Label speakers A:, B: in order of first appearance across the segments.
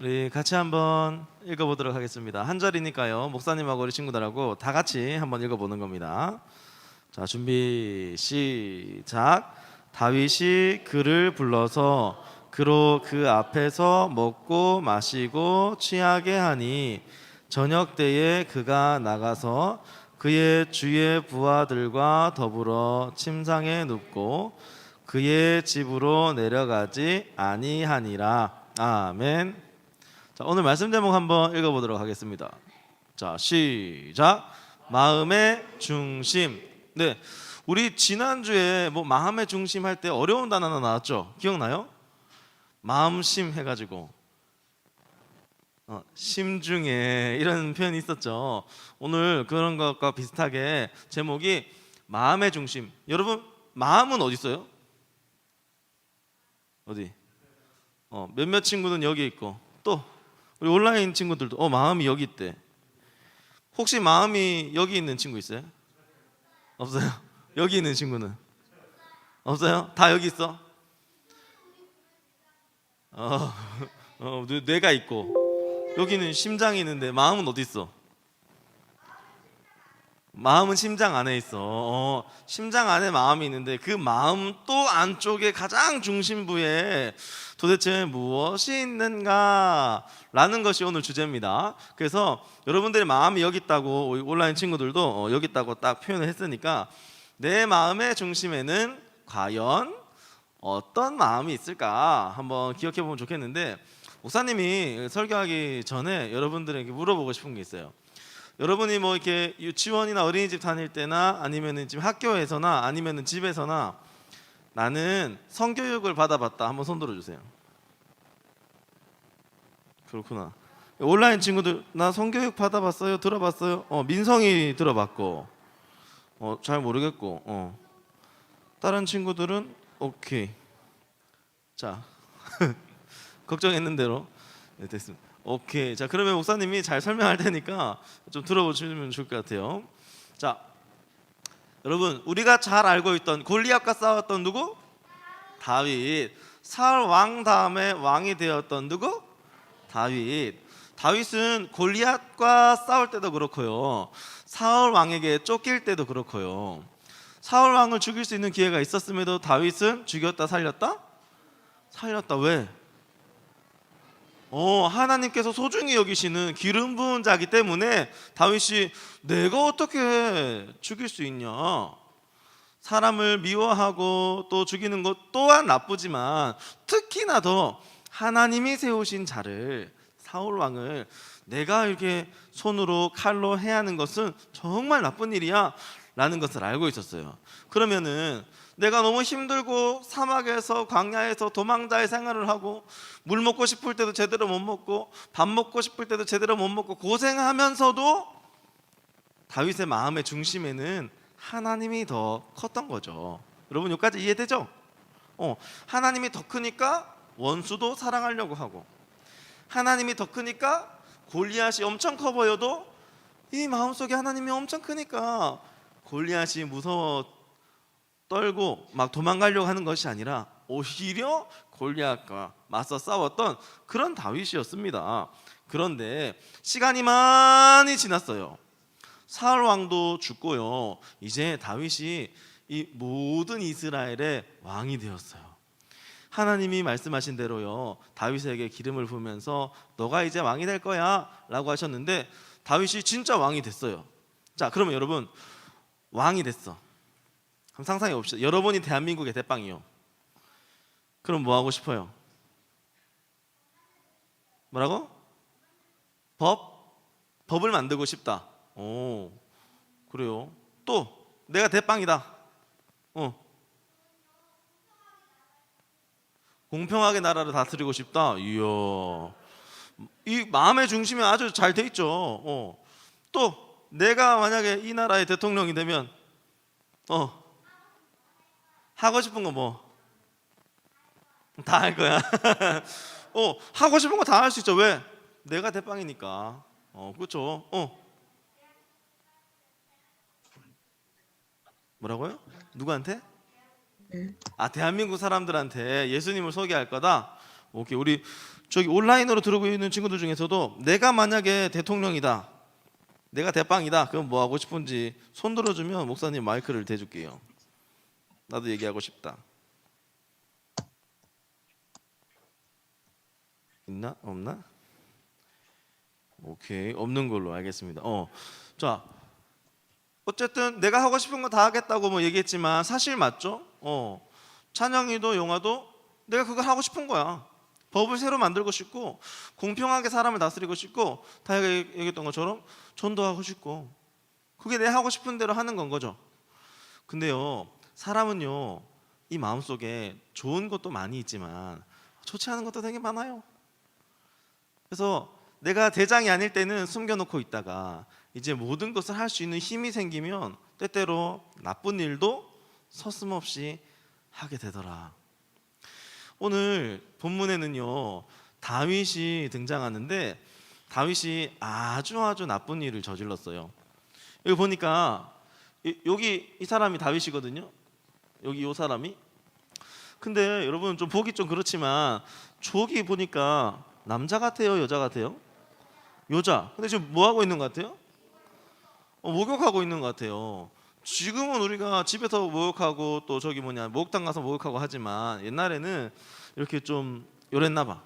A: 우리 같이 한번 읽어보도록 하겠습니다. 한 절이니까요. 목사님하고 우리 친구들하고 다 같이 한번 읽어보는 겁니다. 자, 준비 시작. 다윗이 그를 불러서 그로 그 앞에서 먹고 마시고 취하게 하니 저녁 때에 그가 나가서 그의 주의 부하들과 더불어 침상에 눕고 그의 집으로 내려가지 아니하니라. 아멘. 자, 오늘 말씀 제목 한번 읽어보도록 하겠습니다. 자, 시작. 마음의 중심. 네, 우리 지난 주에 뭐 마음의 중심 할 때 어려운 단어 하나 나왔죠? 기억나요? 마음심 해가지고 어, 심중에 이런 표현이 있었죠. 오늘 그런 것과 비슷하게 제목이 마음의 중심. 여러분 마음은 어디 있어요? 어디? 어, 몇몇 친구는 여기 있고 또 우리 온라인 친구들도 어 마음이 여기 있대. 혹시 마음이 여기 있는 친구 있어요? 없어요? 여기 있는 친구는 없어요? 다 여기 있어? 어, 어 뇌- 뇌가 있고 여기는 심장이 있는데 마음은 어디 있어? 마음은 심장 안에 있어. 어, 심장 안에 마음이 있는데 그 마음 또 안쪽에 가장 중심부에 도대체 무엇이 있는가라는 것이 오늘 주제입니다. 그래서 여러분들의 마음이 여기 있다고 온라인 친구들도 어, 여기 있다고 딱 표현을 했으니까 내 마음의 중심에는 과연 어떤 마음이 있을까 한번 기억해 보면 좋겠는데 목사님이 설교하기 전에 여러분들에게 물어보고 싶은 게 있어요. 여러분이 뭐 이렇게 유치원이나 어린이집 다닐 때나 아니면은 지금 학교에서나 아니면은 집에서나 나는 성교육을 받아봤다 한번 손 들어주세요. 그렇구나. 온라인 친구들 나 성교육 받아봤어요, 들어봤어요. 어 민성이 들어봤고, 어 잘 모르겠고, 어 다른 친구들은 오케이. 자 걱정했는 대로 네, 됐습니다. 오케이. 자 그러면 목사님이 잘 설명할 테니까 좀 들어보시면 좋을 것 같아요. 자 여러분 우리가 잘 알고 있던 골리앗과 싸웠던 누구? 다윗. 사울 왕 다음에 왕이 되었던 누구? 다윗. 다윗은 골리앗과 싸울 때도 그렇고요. 사울 왕에게 쫓길 때도 그렇고요. 사울 왕을 죽일 수 있는 기회가 있었음에도 다윗은 죽였다 살렸다? 살렸다. 왜? 어, 하나님께서 소중히 여기시는 기름 부은 자기 때문에 다윗이 내가 어떻게 죽일 수 있냐? 사람을 미워하고 또 죽이는 것 또한 나쁘지만 특히나 더 하나님이 세우신 자를 사울 왕을 내가 이렇게 손으로 칼로 해야 하는 것은 정말 나쁜 일이야 라는 것을 알고 있었어요. 그러면은 내가 너무 힘들고 사막에서 광야에서 도망자의 생활을 하고 물 먹고 싶을 때도 제대로 못 먹고 밥 먹고 싶을 때도 제대로 못 먹고 고생하면서도 다윗의 마음의 중심에는 하나님이 더 컸던 거죠. 여러분 여기까지 이해되죠? 어, 하나님이 더 크니까 원수도 사랑하려고 하고 하나님이 더 크니까 골리앗이 엄청 커 보여도 이 마음속에 하나님이 엄청 크니까 골리앗이 무서워 떨고 막 도망가려고 하는 것이 아니라 오히려 골리앗과 맞서 싸웠던 그런 다윗이었습니다. 그런데 시간이 많이 지났어요. 사울 왕도 죽고요. 이제 다윗이 이 모든 이스라엘의 왕이 되었어요. 하나님이 말씀하신 대로요. 다윗에게 기름을 부으면서 너가 이제 왕이 될 거야라고 하셨는데 다윗이 진짜 왕이 됐어요. 자, 그러면 여러분 왕이 됐어. 한번 상상해 봅시다. 여러분이 대한민국의 대빵이요. 그럼 뭐 하고 싶어요? 뭐라고? 법? 법을 만들고 싶다. 오, 그래요. 또 내가 대빵이다. 어. 공평하게 나라를 다스리고 싶다. 이야. 이 마음의 중심이 아주 잘 돼 있죠. 어. 또 내가 만약에 이 나라의 대통령이 되면 어 하고 싶은 거 뭐? 다 할 거야. 어 하고 싶은 거 다 할 수 있죠. 왜? 내가 대빵이니까. 어 그렇죠. 어 뭐라고요? 누구한테? 아 대한민국 사람들한테 예수님을 소개할 거다. 오케이 우리 저기 온라인으로 들어오고 있는 친구들 중에서도 내가 만약에 대통령이다 내가 대빵이다 그럼 뭐 하고 싶은지 손 들어 주면 목사님 마이크를 대 줄게요 나도 얘기하고 싶다. 있나? 없나? 오케이. 없는 걸로. 알겠습니다. 어 자 어쨌든 내가 하고 싶은 거 다 하겠다고 뭐 얘기했지만 사실 맞죠? 어. 찬양이도 영화도 내가 그걸 하고 싶은 거야. 법을 새로 만들고 싶고 공평하게 사람을 다스리고 싶고 다 얘기- 얘기했던 것처럼 전도하고 싶고 그게 내 하고 싶은 대로 하는 건 거죠. 근데요 사람은요 이 마음 속에 좋은 것도 많이 있지만 좋지 않은 것도 되게 많아요. 그래서 내가 대장이 아닐 때는 숨겨놓고 있다가 이제 모든 것을 할 수 있는 힘이 생기면 때때로 나쁜 일도 서슴없이 하게 되더라. 오늘 본문에는요 다윗이 등장하는데 다윗이 아주 아주 나쁜 일을 저질렀어요. 여기 보니까 이- 여기 이 사람이 다윗이거든요. 여기 이 사람이. 근데 여러분 좀 보기 좀 그렇지만 저기 보니까 남자 같아요, 여자 같아요? 여자. 근데 지금 뭐 하고 있는 것 같아요? 어, 목욕하고 있는 것 같아요. 지금은 우리가 집에서 목욕하고 또 저기 뭐냐 목욕탕 가서 목욕하고 하지만 옛날에는 이렇게 좀 요랬나 봐.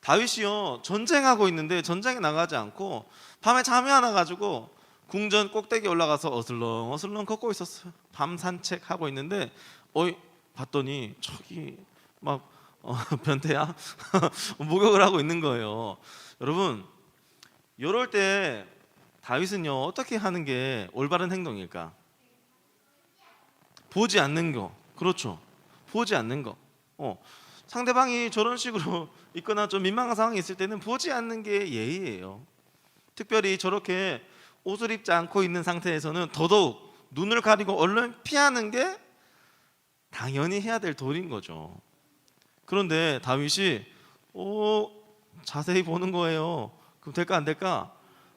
A: 다윗이요 전쟁하고 있는데 전쟁에 나가지 않고 밤에 잠이 안 와가지고 궁전 꼭대기 올라가서 어슬렁 어슬렁 걷고 있었어요. 밤 산책하고 있는데 어이 봤더니 저기 막 어, 변태야 목욕을 하고 있는 거예요. 여러분 이럴 때 다윗은요 어떻게 하는 게 올바른 행동일까? 보지 않는 거 그렇죠. 보지 않는 거. 어 상대방이 저런 식으로 있거나 좀 민망한 상황이 있을 때는 보지 않는 게 예의예요. 특별히 저렇게 옷을 입지 않고 있는 상태에서는 더더욱 눈을 가리고 얼른 피하는 게 당연히 해야 될 도리인 거죠. 그런데 다윗이 오 자세히 보는 거예요. 그럼 될까 안 될까?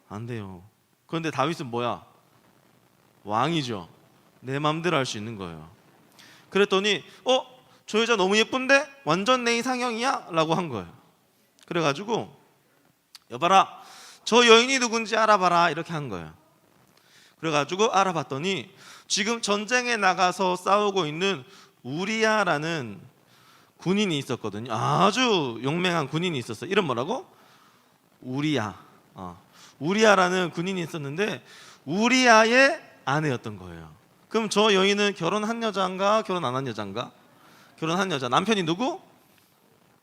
A: 안 돼요. 그런데 다윗은 뭐야? 왕이죠. 내 마음대로 할 수 있는 거예요. 그랬더니 어? 저 여자 너무 예쁜데? 완전 내 이상형이야? 라고 한 거예요. 그래가지고 여봐라 저 여인이 누군지 알아봐라 이렇게 한 거예요. 그래가지고 알아봤더니 지금 전쟁에 나가서 싸우고 있는 우리야라는 군인이 있었거든요. 아주 용맹한 군인이 있었어요. 이름 뭐라고? 우리야. 어. 우리야라는 군인이 있었는데 우리야의 아내였던 거예요. 그럼 저 여인은 결혼한 여자인가 결혼 안 한 여자인가? 결혼한 여자. 남편이 누구?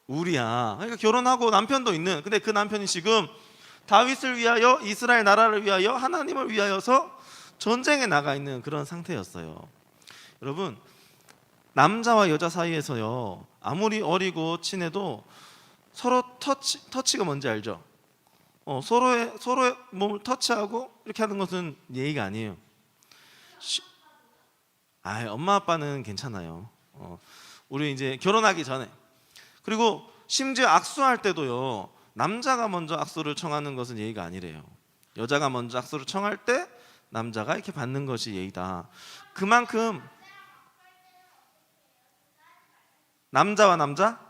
A: 우리야. 그러니까 결혼하고 남편도 있는. 근데 그 남편이 지금 다윗을 위하여 이스라엘 나라를 위하여 하나님을 위하여서 전쟁에 나가 있는 그런 상태였어요. 여러분 남자와 여자 사이에서요 아무리 어리고 친해도 서로 터치 터치가 뭔지 알죠? 어, 서로의 서로의 몸을 터치하고 이렇게 하는 것은 예의가 아니에요. 시, 아, 엄마 아빠는 괜찮아요. 어, 우리 이제 결혼하기 전에 그리고 심지어 악수할 때도요 남자가 먼저 악수를 청하는 것은 예의가 아니래요. 여자가 먼저 악수를 청할 때 남자가 이렇게 받는 것이 예의다. 그만큼 남자와 남자,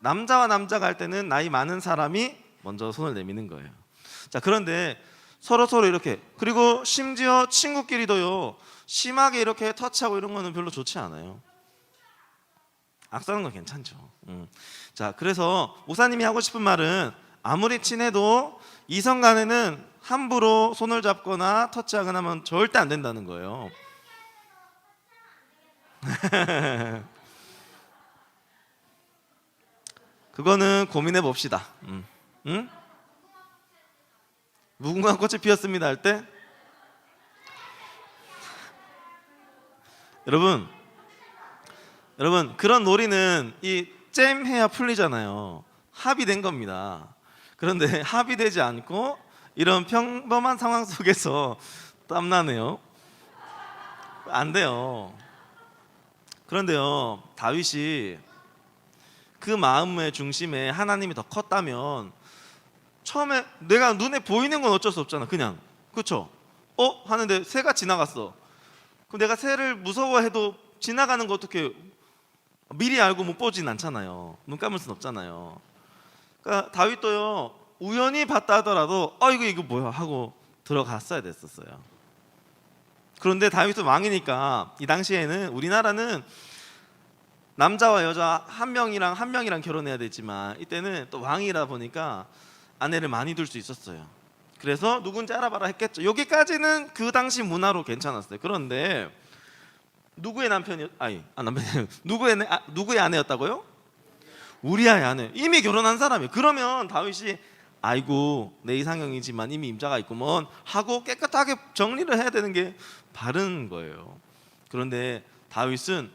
A: 남자와 남자가 할 때는 나이 많은 사람이 먼저 손을 내미는 거예요. 자 그런데 서로 서로 이렇게 그리고 심지어 친구끼리도요 심하게 이렇게 터치하고 이런 거는 별로 좋지 않아요. 악수하는 건 괜찮죠. 음. 자 그래서 목사님이 하고 싶은 말은 아무리 친해도 이성 간에는 함부로 손을 잡거나 터치하거나 하면 절대 안 된다는 거예요. 그거는 고민해 봅시다. 음. 응? 무궁화 꽃이 피었습니다 할 때 여러분 여러분 그런 놀이는 이 잼 해야 풀리잖아요. 합의된 겁니다. 그런데 합의되지 않고 이런 평범한 상황 속에서 땀나네요. 안 돼요. 그런데요 다윗이 그 마음의 중심에 하나님이 더 컸다면 처음에 내가 눈에 보이는 건 어쩔 수 없잖아 그냥 그렇죠 어 하는데 새가 지나갔어 그럼 내가 새를 무서워해도 지나가는 거 어떻게 미리 알고 못 보진 않잖아요. 눈 감을 순 없잖아요. 그러니까 다윗도요 우연히 봤다 하더라도 어 이거 이거 뭐야 하고 들어갔어야 됐었어요. 그런데 다윗은 왕이니까 이 당시에는 우리나라는 남자와 여자 한 명이랑 한 명이랑 결혼해야 되지만 이때는 또 왕이라 보니까 아내를 많이 둘 수 있었어요. 그래서 누군지 알아봐라 했겠죠. 여기까지는 그 당시 문화로 괜찮았어요. 그런데 누구의 남편이 아니 아 남편이 누구의 내- 아, 누구의 아내였다고요? 우리아의 아내. 이미 결혼한 사람이에요. 그러면 다윗이 아이고 내 이상형이지만 이미 임자가 있구먼 하고 깨끗하게 정리를 해야 되는 게 바른 거예요. 그런데 다윗은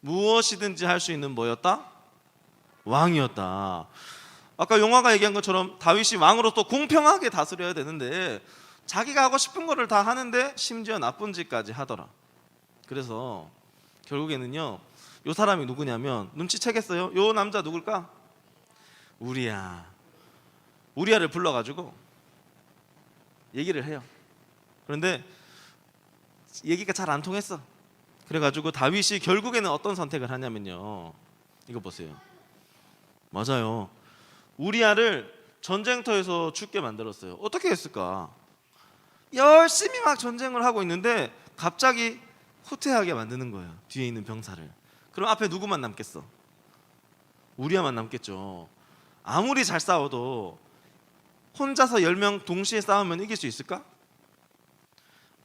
A: 무엇이든지 할 수 있는 뭐였다? 왕이었다. 아까 용화가 얘기한 것처럼 다윗이 왕으로서 공평하게 다스려야 되는데 자기가 하고 싶은 거를 다 하는데 심지어 나쁜 짓까지 하더라. 그래서 결국에는요. 요 사람이 누구냐면 눈치채겠어요? 요 남자 누굴까? 우리야. 우리야를 불러 가지고 얘기를 해요. 그런데 얘기가 잘 안 통했어. 그래 가지고 다윗이 결국에는 어떤 선택을 하냐면요. 이거 보세요. 맞아요. 우리야를 전쟁터에서 죽게 만들었어요. 어떻게 했을까? 열심히 막 전쟁을 하고 있는데 갑자기 후퇴하게 만드는 거예요. 뒤에 있는 병사를. 그럼 앞에 누구만 남겠어? 우리야만 남겠죠. 아무리 잘 싸워도 혼자서 10명 동시에 싸우면 이길 수 있을까?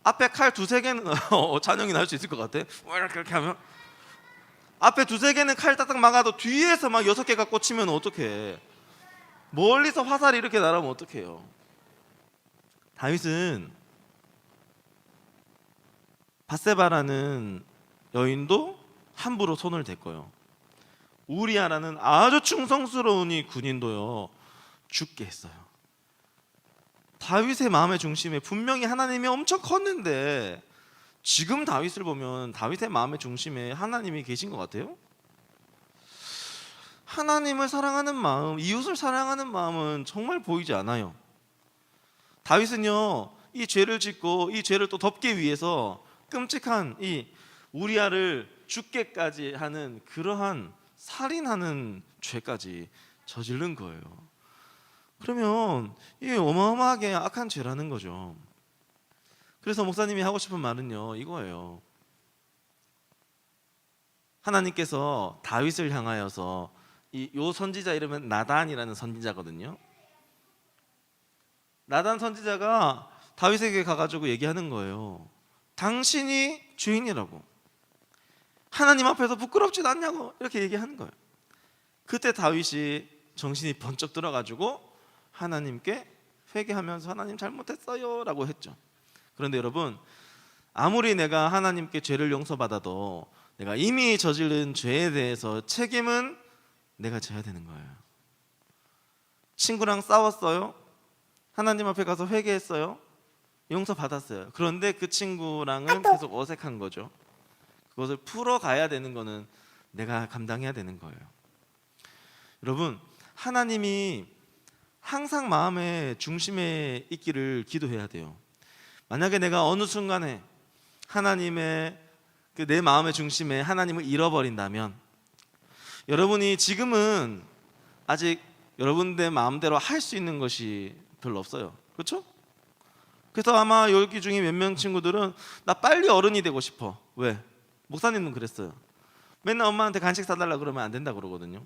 A: 앞에 칼 두세 개는 어, 찬영이 날 수 있을 것 같아. 왜 이렇게 하면 앞에 두세 개는 칼 딱딱 막아도 뒤에서 막 여섯 개가 꽂히면 어떡해? 멀리서 화살이 이렇게 날아오면 어떡해요? 다윗은 바세바라는 여인도 함부로 손을 댔고요. 우리아라는 아주 충성스러운 이 군인도요 죽게 했어요. 다윗의 마음의 중심에 분명히 하나님이 엄청 컸는데 지금 다윗을 보면 다윗의 마음의 중심에 하나님이 계신 것 같아요? 하나님을 사랑하는 마음, 이웃을 사랑하는 마음은 정말 보이지 않아요. 다윗은요, 이 죄를 짓고 이 죄를 또 덮기 위해서 끔찍한 이 우리아를 죽게까지 하는 그러한 살인하는 죄까지 저지른 거예요. 그러면 이게 어마어마하게 악한 죄라는 거죠. 그래서 목사님이 하고 싶은 말은요, 이거예요. 하나님께서 다윗을 향하여서 이 요 선지자 이름은 나단이라는 선지자거든요. 나단 선지자가 다윗에게 가가지고 얘기하는 거예요. 당신이 주인이라고. 하나님 앞에서 부끄럽지도 않냐고 이렇게 얘기하는 거예요. 그때 다윗이 정신이 번쩍 들어가지고 하나님께 회개하면서 하나님 잘못했어요라고 했죠. 그런데 여러분 아무리 내가 하나님께 죄를 용서받아도 내가 이미 저지른 죄에 대해서 책임은 내가 져야 되는 거예요. 친구랑 싸웠어요. 하나님 앞에 가서 회개했어요. 용서 받았어요. 그런데 그 친구랑은 계속 어색한 거죠. 그것을 풀어가야 되는 거는 내가 감당해야 되는 거예요. 여러분, 하나님이 항상 마음의 중심에 있기를 기도해야 돼요. 만약에 내가 어느 순간에 하나님의 그 내 마음의 중심에 하나님을 잃어버린다면 여러분이 지금은 아직 여러분들 마음대로 할 수 있는 것이 별로 없어요. 그렇죠? 그래서 아마 여기 중에 몇 명 친구들은 나 빨리 어른이 되고 싶어. 왜? 목사님은 그랬어요. 맨날 엄마한테 간식 사달라 그러면 안 된다 그러거든요.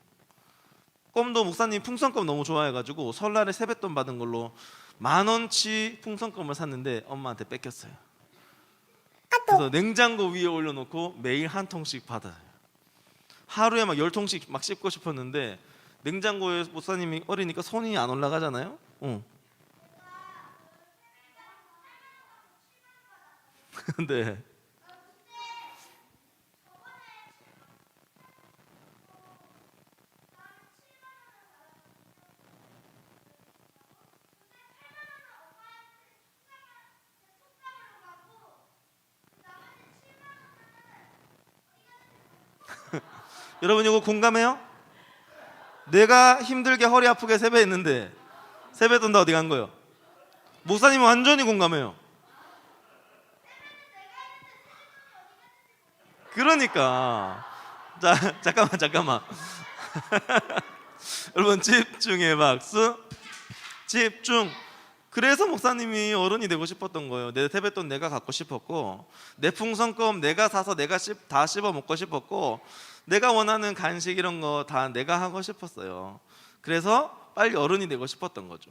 A: 껌도 목사님 풍선껌 너무 좋아해가지고 설날에 세뱃돈 받은 걸로 만 원치 풍선껌을 샀는데 엄마한테 뺏겼어요. 그래서 냉장고 위에 올려놓고 매일 한 통씩 받아요. 하루에 막 열 통씩 막 씹고 싶었는데 냉장고에 목사님이 어리니까 손이 안 올라가잖아요. 어. 근데 여러분 이거 공감해요? 내가 힘들게 허리 아프게 세배했는데 세배 돈 다 어디 간 거예요? 목사님은 완전히 공감해요. 그러니까 자 잠깐만 잠깐만. 여러분 집중해 박수. 집중. 그래서 목사님이 어른이 되고 싶었던 거예요. 내 세뱃돈 내가 갖고 싶었고, 내 풍선껌 내가 사서 내가 씹, 다 씹어 먹고 싶었고, 내가 원하는 간식 이런 거 다 내가 하고 싶었어요. 그래서 빨리 어른이 되고 싶었던 거죠.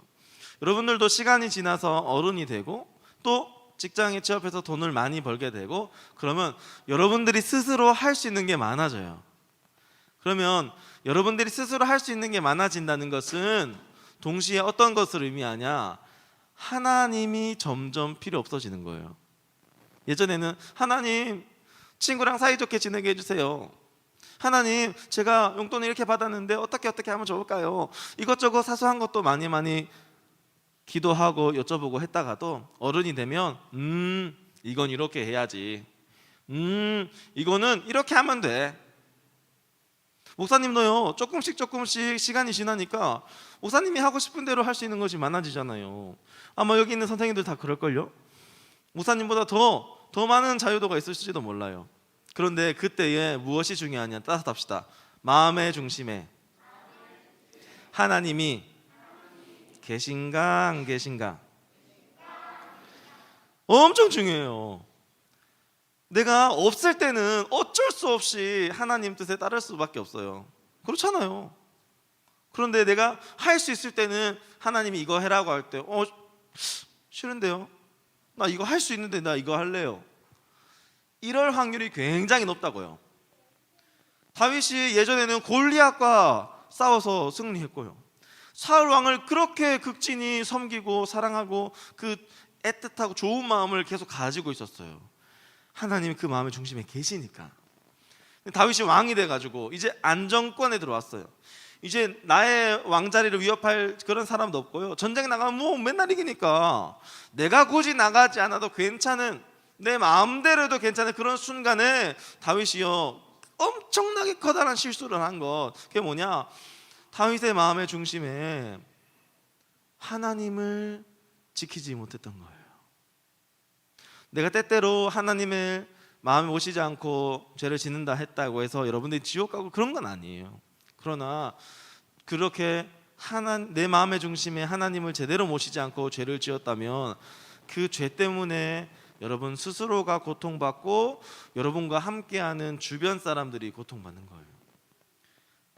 A: 여러분들도 시간이 지나서 어른이 되고 또 직장에 취업해서 돈을 많이 벌게 되고 그러면 여러분들이 스스로 할 수 있는 게 많아져요. 그러면 여러분들이 스스로 할 수 있는 게 많아진다는 것은 동시에 어떤 것을 의미하냐? 하나님이 점점 필요 없어지는 거예요. 예전에는 하나님 친구랑 사이좋게 지내게 해주세요. 하나님 제가 용돈을 이렇게 받았는데 어떻게 어떻게 하면 좋을까요? 이것저것 사소한 것도 많이 많이 기도하고 여쭤보고 했다가도 어른이 되면 음 이건 이렇게 해야지. 음 이거는 이렇게 하면 돼. 목사님도요 조금씩 조금씩 시간이 지나니까 목사님이 하고 싶은 대로 할 수 있는 것이 많아지잖아요. 아마 여기 있는 선생님들 다 그럴걸요. 목사님보다 더 더 많은 자유도가 있을지도 몰라요. 그런데 그때에 무엇이 중요하냐 따뜻합시다. 마음의 중심에 하나님이 계신가 안 계신가 엄청 중요해요. 내가 없을 때는 어쩔 수 없이 하나님 뜻에 따를 수밖에 없어요. 그렇잖아요. 그런데 내가 할 수 있을 때는 하나님이 이거 해라고 할 때, 어, 싫은데요? 나 이거 할 수 있는데 나 이거 할래요. 이럴 확률이 굉장히 높다고요. 다윗이 예전에는 골리앗과 싸워서 승리했고요. 사울 왕을 그렇게 극진히 섬기고 사랑하고 그 애틋하고 좋은 마음을 계속 가지고 있었어요. 하나님이 그 마음의 중심에 계시니까. 다윗이 왕이 돼 가지고 이제 안정권에 들어왔어요. 이제 나의 왕자리를 위협할 그런 사람도 없고요. 전쟁 나가면 뭐 맨날 이기니까 내가 굳이 나가지 않아도 괜찮은 내 마음대로 해도 괜찮은 그런 순간에 다윗이요 엄청나게 커다란 실수를 한 것. 그게 뭐냐? 다윗의 마음의 중심에 하나님을 지키지 못했던 거예요. 내가 때때로 하나님의 마음에 오시지 않고 죄를 짓는다 했다고 해서 여러분들이 지옥 가고 그런 건 아니에요. 그러나 그렇게 하나 내 마음의 중심에 하나님을 제대로 모시지 않고 죄를 지었다면 그 죄 때문에 여러분 스스로가 고통받고 여러분과 함께하는 주변 사람들이 고통받는 거예요.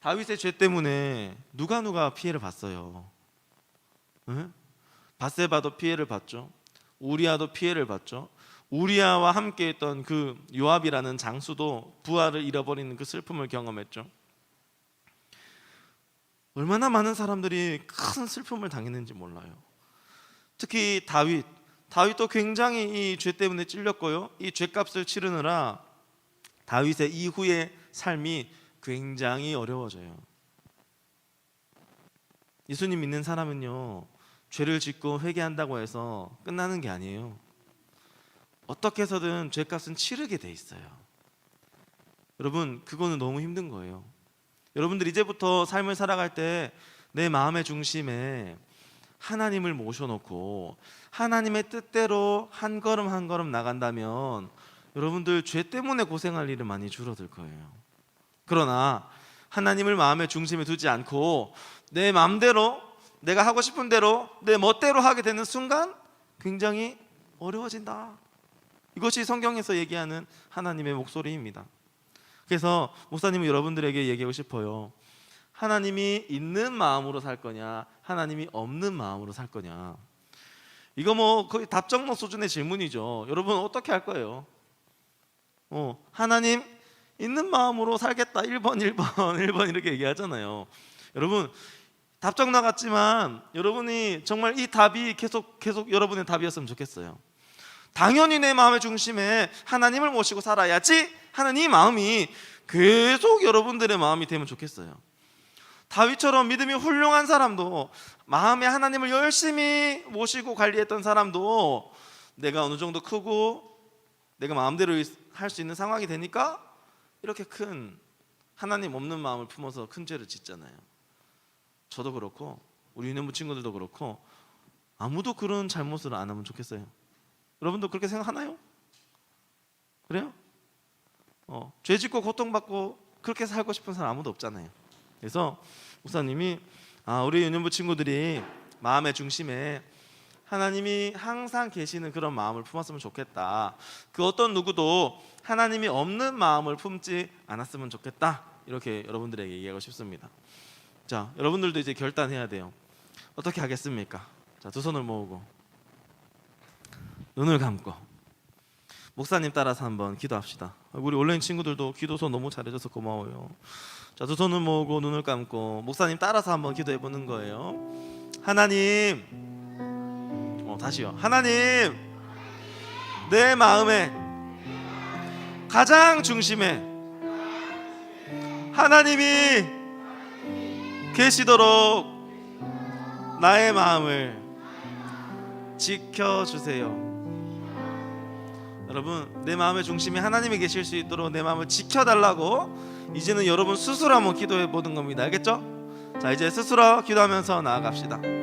A: 다윗의 죄 때문에 누가 누가 피해를 봤어요. 응? 바세바도 피해를 봤죠. 우리아도 피해를 봤죠. 우리아와 함께했던 그 요압이라는 장수도 부하를 잃어버리는 그 슬픔을 경험했죠. 얼마나 많은 사람들이 큰 슬픔을 당했는지 몰라요. 특히 다윗, 다윗도 굉장히 이 죄 때문에 찔렸고요. 이 죄값을 치르느라 다윗의 이후의 삶이 굉장히 어려워져요. 예수님 믿는 사람은요, 죄를 짓고 회개한다고 해서 끝나는 게 아니에요. 어떻게 해서든 죄값은 치르게 돼 있어요. 여러분, 그거는 너무 힘든 거예요. 여러분들 이제부터 삶을 살아갈 때 내 마음의 중심에 하나님을 모셔놓고 하나님의 뜻대로 한 걸음 한 걸음 나간다면 여러분들 죄 때문에 고생할 일은 많이 줄어들 거예요. 그러나 하나님을 마음의 중심에 두지 않고 내 마음대로 내가 하고 싶은 대로 내 멋대로 하게 되는 순간 굉장히 어려워진다. 이것이 성경에서 얘기하는 하나님의 목소리입니다. 그래서 목사님은 여러분들에게 얘기하고 싶어요. 하나님이 있는 마음으로 살 거냐, 하나님이 없는 마음으로 살 거냐. 이거 뭐 거의 답정너 수준의 질문이죠. 여러분 어떻게 할 거예요? 어, 하나님 있는 마음으로 살겠다. 1번, 1번, 1번 이렇게 얘기하잖아요. 여러분 답정너 같지만 여러분이 정말 이 답이 계속 계속 여러분의 답이었으면 좋겠어요. 당연히 내 마음의 중심에 하나님을 모시고 살아야지 하는 이 마음이 계속 여러분들의 마음이 되면 좋겠어요. 다윗처럼 믿음이 훌륭한 사람도 마음에 하나님을 열심히 모시고 관리했던 사람도 내가 어느 정도 크고 내가 마음대로 할 수 있는 상황이 되니까 이렇게 큰 하나님 없는 마음을 품어서 큰 죄를 짓잖아요. 저도 그렇고 우리 유년부 친구들도 그렇고 아무도 그런 잘못을 안 하면 좋겠어요. 여러분도 그렇게 생각하나요? 그래요? 어, 죄 짓고 고통받고 그렇게 살고 싶은 사람 아무도 없잖아요. 그래서 목사님이 아, 우리 유년부 친구들이 마음의 중심에 하나님이 항상 계시는 그런 마음을 품었으면 좋겠다. 그 어떤 누구도 하나님이 없는 마음을 품지 않았으면 좋겠다. 이렇게 여러분들에게 얘기하고 싶습니다. 자, 여러분들도 이제 결단해야 돼요. 어떻게 하겠습니까? 자, 두 손을 모으고 눈을 감고 목사님 따라서 한번 기도합시다. 우리 온라인 친구들도 기도서 너무 잘해줘서 고마워요. 자, 두 손을 모으고 눈을 감고 목사님 따라서 한번 기도해 보는 거예요. 하나님, 어, 다시요. 하나님, 내 마음에 가장 중심에 하나님이 계시도록 나의 마음을 지켜주세요. 여러분 내 마음의 중심에 하나님이 계실 수 있도록 내 마음을 지켜달라고 이제는 여러분 스스로 한번 기도해 보는 겁니다. 알겠죠? 자 이제 스스로 기도하면서 나아갑시다.